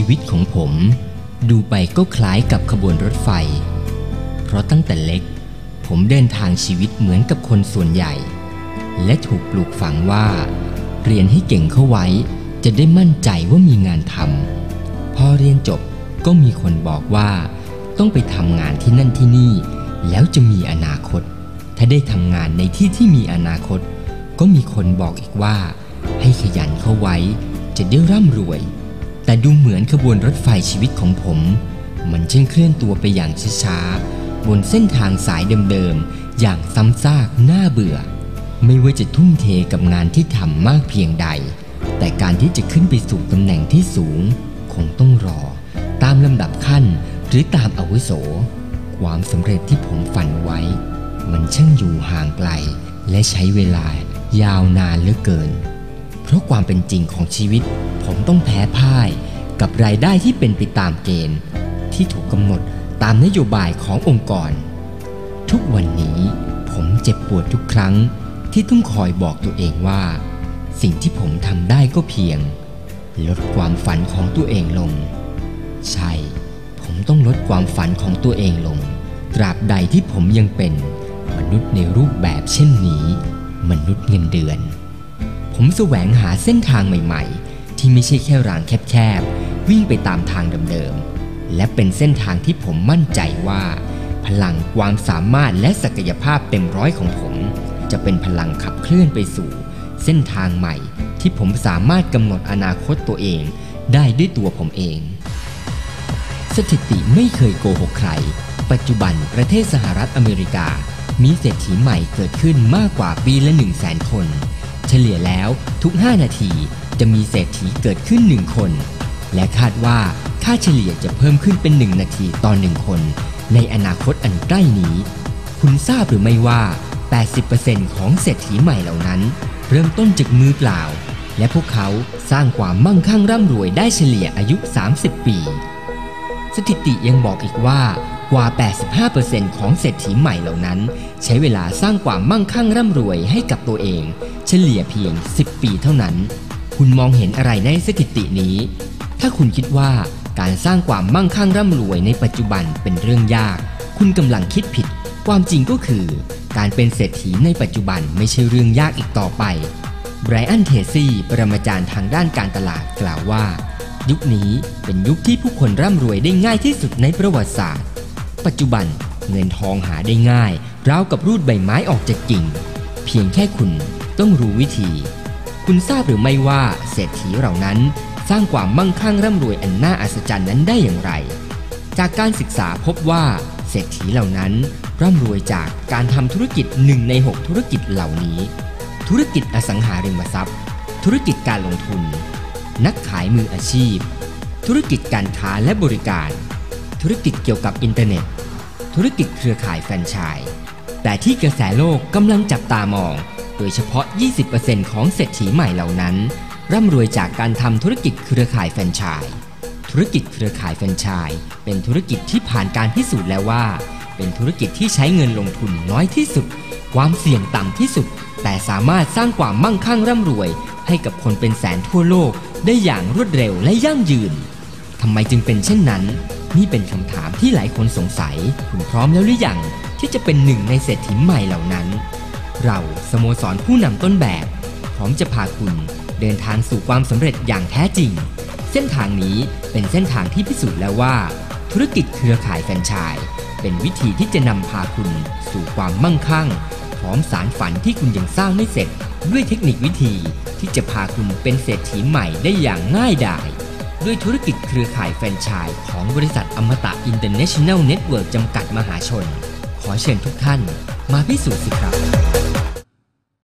ชีวิตของผมดูไปก็คล้ายกับขบวนรถไฟ เพราะตั้งแต่เล็ก ผมเดินทางชีวิตเหมือนกับคนส่วนใหญ่ และถูกปลูกฝังว่า เรียนให้เก่งเข้าไว้ จะได้มั่นใจว่ามีงานทำพอเรียนจบก็มีคนบอกว่า ต้องไปทำงานที่นั่นที่นี่ แล้วจะมีอนาคต ถ้าได้ทำงานในที่ที่มีอนาคต ก็มีคนบอกอีกว่า ให้ขยันเข้าไว้ จะได้ร่ำรวย แต่ดูเหมือนขบวนรถไฟชีวิตของผม มันเช่างเคลื่อนตัวไปอย่างช้าๆบนเส้นทางสายเดิมๆ อย่างซ้ำซากน่าเบื่อ ไม่ว่าจะทุ่มเทกับงานที่ทำมากเพียงใด แต่การที่จะขึ้นไปสู่ตำแหน่งที่สูง คงต้องรอ ตามลำดับขั้นหรือตามอาวุโส ความสำเร็จที่ผมฝันไว้ มันช่างอยู่ห่างไกล และใช้เวลายาวนานเหลือเกิน เพราะความเป็นจริงของชีวิต ผมต้องแพ้พ่าย กับรายได้ที่เป็นไปตามเกณฑ์ ที่ถูกกำหนดตามนโยบายขององค์กร ทุกวันนี้ผมเจ็บปวดทุกครั้งที่ต้องคอยบอกตัวเองว่า สิ่งที่ผมทำได้ก็เพียง ลดความฝันของตัวเองลง ใช่ ผมต้องลดความฝันของตัวเองลง ตราบใดที่ผมยังเป็นมนุษย์ในรูปแบบเช่นนี้ มนุษย์เงินเดือน ผมแสวงหาเส้นทางใหม่ ๆ ที่ไม่ใช่แค่รางแคบๆ วิ่งไปตามทางเดิมๆ และเป็นเส้นทางที่ผมมั่นใจว่า พลังความสามารถและศักยภาพเต็มร้อยของผม จะเป็นพลังขับเคลื่อนไปสู่ เส้นทางใหม่ที่ผมสามารถกำหนดอนาคตตัวเอง ได้ด้วยตัวผมเอง สถิติไม่เคยโกหกใคร ปัจจุบันประเทศสหรัฐอเมริกา มีเศรษฐีใหม่เกิดขึ้นมากกว่าปีละ1 0 0 0 0แสนคน เฉลี่ยแล้วทุก 5 นาที จะมีเศรษฐีเกิดขึ้น1คน และคาดว่าค่าเฉลี่ยจะเพิ่มขึ้นเป็น1นาทีต่อ1คน ในอนาคตอันใกล้นี้ คุณทราบหรือไม่ว่า 80%ของเศรษฐีใหม่เหล่านั้น เริ่มต้นจากมือเปล่า และพวกเขาสร้างความมั่งคั่งร่ำรวยได้เฉลี่ยอายุ 30 ปี สถิติยังบอกอีกว่ากว่า 85%ของเศรษฐีใหม่เหล่านั้น ใช้เวลาสร้างความมั่งคั่งร่ำรวยให้กับตัวเอง เฉลี่ยเพียง 10 ปีเท่านั้น คุณมองเห็นอะไรในสถิตินี้ ถ้าคุณคิดว่าการสร้างความมั่งคั่งร่ำรวยในปัจจุบันเป็นเรื่องยาก คุณกำลังคิดผิด ความจริงก็คือ การเป็นเศรษฐีในปัจจุบันไม่ใช่เรื่องยากอีกต่อไปไบรอันเทซี่ปรมาจารย์ทางด้านการตลาดกล่าวว่า ยุคนี้เป็นยุคที่ผู้คนร่ำรวยได้ง่ายที่สุดในประวัติศาสตร์ ปัจจุบันเงินทองหาได้ง่ายราวกับรูดใบไม้ออกจากกิ่ง เพียงแค่คุณต้องรู้วิธี คุณทราบหรือไม่ว่าเศรษฐีเหล่านั้นสร้างความมั่งคั่งร่ำรวยอันน่าอัศจรรย์นั้นได้อย่างไร จากการศึกษาพบว่าเศรษฐีเหล่านั้นร่ำรวยจากการทำธุรกิจหนึ่งใน 6 ธุรกิจเหล่านี้ ธุรกิจอสังหาริมทรัพย์ ธุรกิจการลงทุน นักขายมืออาชีพ ธุรกิจการค้าและบริการ ธุรกิจเกี่ยวกับอินเทอร์เน็ต ธุรกิจเครือข่ายแฟรนไชส์แต่ที่กระแสโลกกำลังจับตามอง โดยเฉพาะ 20%ของเศรษฐีใหม่เหล่านั้น ร่ำรวยจากการทำธุรกิจเครือข่ายแฟรนไชส์ธุรกิจเครือข่ายแฟรนไชส์เป็นธุรกิจที่ผ่านการพิสูจน์แล้วว่า เป็นธุรกิจที่ใช้เงินลงทุนน้อยที่สุด ความเสี่ยงต่ำที่สุด แต่สามารถสร้างความมั่งคั่งร่ำรวย ให้กับคนเป็นแสนทั่วโลกได้อย่างรวดเร็วและยั่งยืนทำไมจึงเป็นเช่นนั้น นี่เป็นคำถามที่หลายคนสงสัย คุณพร้อมแล้วหรือยังที่จะเป็นหนึ่งในเศรษฐีใหม่เหล่านั้น เราสโมสรผู้นำต้นแบบ พร้อมจะพาคุณเดินทางสู่ความสำเร็จอย่างแท้จริง เส้นทางนี้เป็นเส้นทางที่พิสูจน์แล้วว่า ธุรกิจเครือข่ายแฟรนไชส์เป็นวิธีที่จะนำพาคุณสู่ความมั่งคั่ง พร้อมสารฝันที่คุณยังสร้างไม่เสร็จ ด้วยเทคนิควิธีที่จะพาคุณเป็นเศรษฐีใหม่ได้อย่างง่ายดาย ด้วยธุรกิจเครือข่ายแฟรนไชส์ของบริษัทอมตะอินเตอร์เนชั่นแนลเน็ตเวิร์กจำกัดมหาชน ขอเชิญทุกท่านมาพิสูจน์สิครับ